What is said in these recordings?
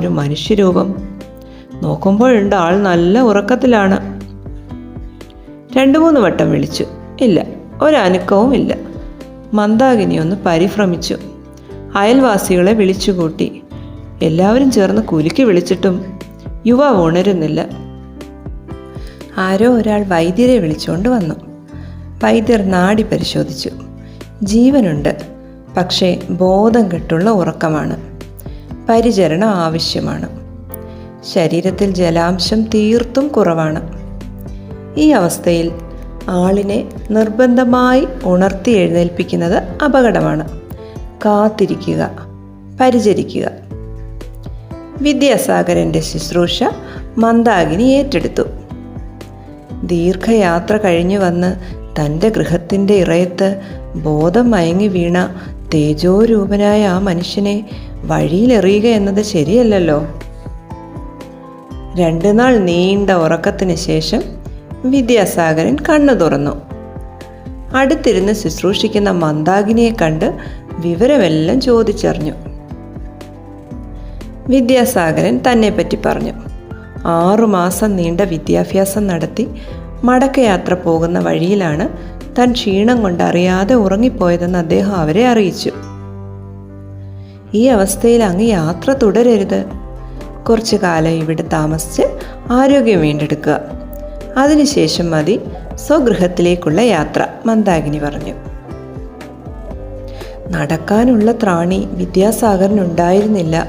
ഒരു മനുഷ്യരൂപം. നോക്കുമ്പോഴുണ്ട് ആൾ നല്ല ഉറക്കത്തിലാണ്. രണ്ടു മൂന്ന് വട്ടം വിളിച്ചു. ഇല്ല ഒരനുക്കവും ഇല്ല. മന്ദാകിനി ഒന്ന് പരിഭ്രമിച്ചു. അയൽവാസികളെ വിളിച്ചുകൂട്ടി. എല്ലാവരും ചേർന്ന് കുലുക്കി വിളിച്ചിട്ടും യുവാവ് ഉണരുന്നില്ല. ആരോ ഒരാൾ വൈദ്യരെ വിളിച്ചുകൊണ്ട് വന്നു. വൈദ്യർ നാടി പരിശോധിച്ചു. ജീവനുണ്ട് പക്ഷേ ബോധം കെട്ടുള്ള ഉറക്കമാണ്. പരിചരണം ആവശ്യമാണ്. ശരീരത്തിൽ ജലാംശം തീർത്തും കുറവാണ്. ഈ അവസ്ഥയിൽ ആളിനെ നിർബന്ധമായി ഉണർത്തി എഴുന്നേൽപ്പിക്കുന്നത് അപകടമാണ്. കാത്തിരിക്കുക പരിചരിക്കുക. വിദ്യാസാഗരന്റെ ശുശ്രൂഷ മന്ദാകിനി ഏറ്റെടുത്തു. ദീർഘയാത്ര കഴിഞ്ഞു വന്ന് തന്റെ ഗൃഹത്തിന്റെ ഇറയത്ത് ബോധം മയങ്ങി വീണ തേജോരൂപനായ ആ മനുഷ്യനെ വഴിയിലെറിയുക എന്നത് ശരിയല്ലല്ലോ. രണ്ടു നാൾ നീണ്ട ഉറക്കത്തിന് ശേഷം വിദ്യാസാഗരൻ കണ്ണു തുറന്നു. അടുത്തിരുന്ന് ശുശ്രൂഷിക്കുന്ന മന്ദാകിനിയെ കണ്ട് വിവരമെല്ലാം ചോദിച്ചറിഞ്ഞു. വിദ്യാസാഗരൻ തന്നെപ്പറ്റി പറഞ്ഞു. ആറുമാസം നീണ്ട വിദ്യാഭ്യാസം നടത്തി മടക്കയാത്ര പോകുന്ന വഴിയിലാണ് താൻ ക്ഷീണം കൊണ്ട് അറിയാതെ ഉറങ്ങിപ്പോയതെന്ന് അദ്ദേഹം അവരെ അറിയിച്ചു. ഈ അവസ്ഥയിൽ അങ്ങ് യാത്ര തുടരരുത്. കുറച്ചു കാലം ഇവിടെ താമസിച്ച് ആരോഗ്യം വീണ്ടെടുക്കുക. അതിനുശേഷം മതി സ്വഗൃഹത്തിലേക്കുള്ള യാത്ര മന്ദാഗിനി പറഞ്ഞു. നടക്കാനുള്ള ത്രാണി വിദ്യാസാഗറിനുണ്ടായിരുന്നില്ല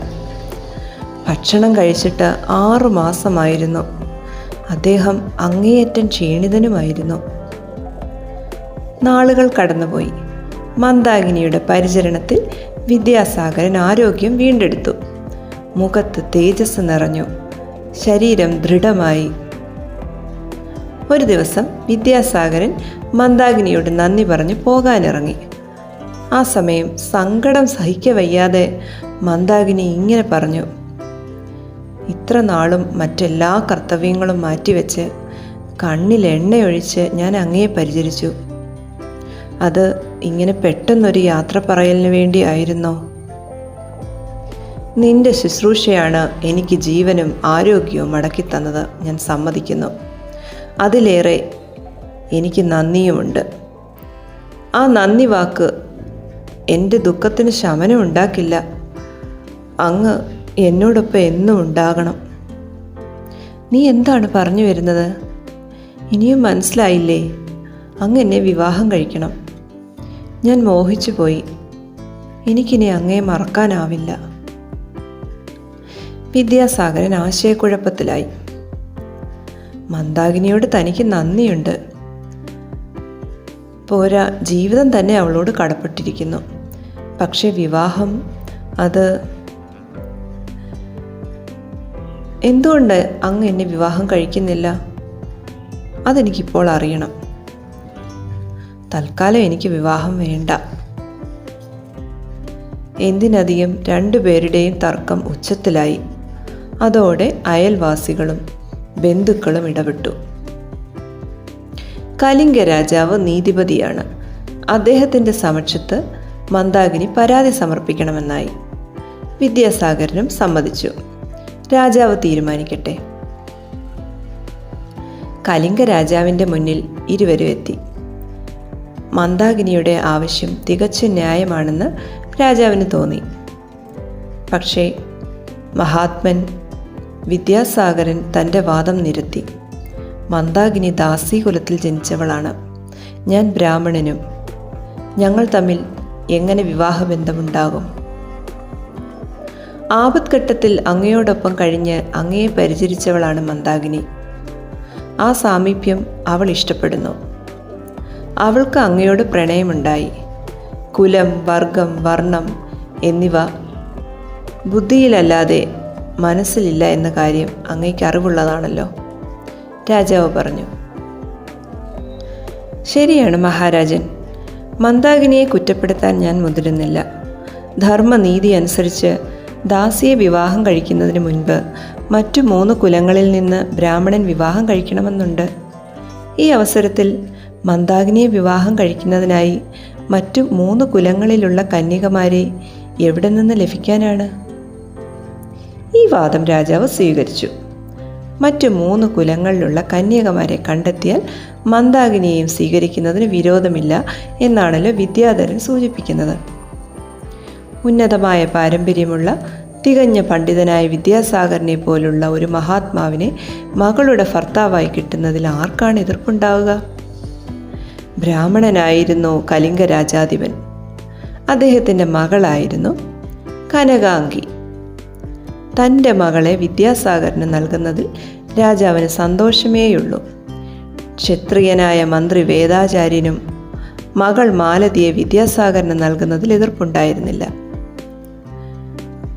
ഭക്ഷണം കഴിച്ചിട്ട് ആറു മാസമായിരുന്നു. അദ്ദേഹം അങ്ങേയറ്റം ക്ഷീണിതനുമായിരുന്നു. നാളുകൾ കടന്നുപോയി. മന്ദാകിനിയുടെ പരിചരണത്തിൽ വിദ്യാസാഗരൻ ആരോഗ്യം വീണ്ടെടുത്തു. മുഖത്ത് തേജസ് നിറഞ്ഞു. ശരീരം ദൃഢമായി. ഒരു ദിവസം വിദ്യാസാഗരൻ മന്ദാകിനിയോട് നന്ദി പറഞ്ഞ് പോകാനിറങ്ങി. ആ സമയം സങ്കടം സഹിക്കവയ്യാതെ മന്ദാഗിനി ഇങ്ങനെ പറഞ്ഞു. ഇത്ര നാളും മറ്റെല്ലാ കർത്തവ്യങ്ങളും മാറ്റിവെച്ച് കണ്ണിൽ എണ്ണയൊഴിച്ച് ഞാൻ അങ്ങയെ പരിചരിച്ചു. അത് ഇങ്ങനെ പെട്ടെന്നൊരു യാത്ര പറയലിന് വേണ്ടിയായിരുന്നോ നിന്റെ ശുശ്രൂഷയാണ് എനിക്ക് ജീവനും ആരോഗ്യവും മടക്കി തന്നത് ഞാൻ സമ്മതിക്കുന്നു. അതിലേറെ എനിക്ക് നന്ദിയുമുണ്ട്. ആ നന്ദി വാക്ക് എന്റെ ദുഃഖത്തിന് ശമനം ഉണ്ടാക്കില്ല. അങ്ങ് എന്നോടൊപ്പം എന്നും ഉണ്ടാകണം. നീ എന്താണ് പറഞ്ഞു വരുന്നത്? ഇനിയും മനസ്സിലായില്ലേ? അങ്ങ് എന്നെ വിവാഹം കഴിക്കണം. ഞാൻ മോഹിച്ചു പോയി. എനിക്കിനി അങ്ങേ മറക്കാനാവില്ല. വിദ്യാസാഗരൻ ആശയക്കുഴപ്പത്തിലായി. മന്ദാകിനിയോട് തനിക്ക് നന്ദിയുണ്ട്. പോരാ ജീവിതം തന്നെ അവളോട് കടപ്പെട്ടിരിക്കുന്നു. പക്ഷെ വിവാഹം അത് എന്തുകൊണ്ട് അങ്ങ് എന്നെ വിവാഹം കഴിക്കുന്നില്ല? അതെനിക്കിപ്പോൾ അറിയണം. തൽക്കാലം എനിക്ക് വിവാഹം വേണ്ട. എന്തിനധികം രണ്ടുപേരുടെയും തർക്കം ഉച്ചത്തിലായി. അതോടെ അയൽവാസികളും ബന്ധുക്കളും ഇടപെട്ടു. കലിംഗ രാജാവ് നീതിപതിയാണ്. അദ്ദേഹത്തിന്റെ സമക്ഷത്ത് മന്ദാകിനി പരാതി സമർപ്പിക്കണമെന്നായി. വിദ്യാസാഗരനും സമ്മതിച്ചു. രാജാവ് തീരുമാനിക്കട്ടെ. കലിംഗ രാജാവിന്റെ മുന്നിൽ ഇരുവരും എത്തി. മന്ദാകിനിയുടെ ആവശ്യം തികച്ചും ന്യായമാണെന്ന് രാജാവിന് തോന്നി. പക്ഷേ മഹാത്മൻ വിദ്യാസാഗരൻ തന്റെ വാദം നിരത്തി. മന്ദാഗിനി ദാസി കുലത്തിൽ ജനിച്ചവളാണ്. ഞാൻ ബ്രാഹ്മണനും. ഞങ്ങൾ തമ്മിൽ എങ്ങനെ വിവാഹബന്ധമുണ്ടാകും? ആപത്ഘട്ടത്തിൽ അങ്ങയോടൊപ്പം കഴിഞ്ഞ് അങ്ങയെ പരിചരിച്ചവളാണ് മന്ദാഗിനി ആ സാമീപ്യം അവൾ ഇഷ്ടപ്പെടുന്നു. അവൾക്ക് അങ്ങയോട് പ്രണയമുണ്ടായി. കുലം വർഗം വർണം എന്നിവ ബുദ്ധിയിലല്ലാതെ മനസ്സിലില്ല എന്ന കാര്യം അങ്ങയ്ക്ക് അറിവുള്ളതാണല്ലോ. രാജാവ് പറഞ്ഞു. ശരിയാണ് മഹാരാജൻ. മന്ദാകിനിയെ കുറ്റപ്പെടുത്താൻ ഞാൻ മുതിരുന്നില്ല. ധർമ്മനീതി അനുസരിച്ച് ദാസിയെ വിവാഹം കഴിക്കുന്നതിന് മുൻപ് മറ്റു മൂന്ന് കുലങ്ങളിൽ നിന്ന് ബ്രാഹ്മണൻ വിവാഹം കഴിക്കണമെന്നുണ്ട്. ഈ അവസരത്തിൽ മന്ദാകിനിയെ വിവാഹം കഴിക്കുന്നതിനായി മറ്റു മൂന്ന് കുലങ്ങളിലുള്ള കന്യകമാരെ എവിടെ നിന്ന് ലഭിക്കാനാണ്? ഈ വാദം രാജാവ് സ്വീകരിച്ചു. മറ്റു മൂന്ന് കുലങ്ങളിലുള്ള കന്യകമാരെ കണ്ടെത്തിയാൽ മന്ദാകിനിയെയും സ്വീകരിക്കുന്നതിന് വിരോധമില്ല എന്നാണല്ലോ വിദ്യാധരൻ സൂചിപ്പിക്കുന്നത്. ഉന്നതമായ പാരമ്പര്യമുള്ള തികഞ്ഞ പണ്ഡിതനായ വിദ്യാസാഗറിനെ പോലുള്ള ഒരു മഹാത്മാവിനെ മകളുടെ ഭർത്താവായി കിട്ടുന്നതിൽ ആർക്കാണ് എതിർപ്പുണ്ടാവുക? ബ്രാഹ്മണനായിരുന്നു കലിംഗ രാജാധിപൻ. അദ്ദേഹത്തിന്റെ മകളായിരുന്നു കനകാംഗി. തന്റെ മകളെ വിദ്യാസാഗറിന് നൽകുന്നതിൽ രാജാവിന് സന്തോഷമേയുള്ളൂ. ക്ഷത്രിയനായ മന്ത്രി വേദാചാര്യനും മകൾ മാലതിയെ വിദ്യാസാഗറിന് നൽകുന്നതിൽ എതിർപ്പുണ്ടായിരുന്നില്ല.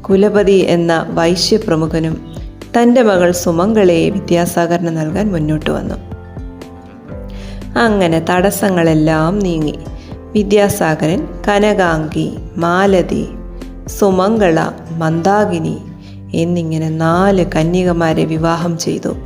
കുലപതി എന്ന വൈശ്യപ്രമുഖനും തന്റെ മകൾ സുമംഗളയെ വിദ്യാസാഗറിന് നൽകാൻ മുന്നോട്ട് വന്നു. അങ്ങനെ തടസ്സങ്ങളെല്ലാം നീങ്ങി. വിദ്യാസാഗരൻ കനകാംഗി മാലതി സുമംഗള മന്ദാകിനി എന്നിങ്ങനെ നാല് കന്യകമാരെ വിവാഹം ചെയ്തു.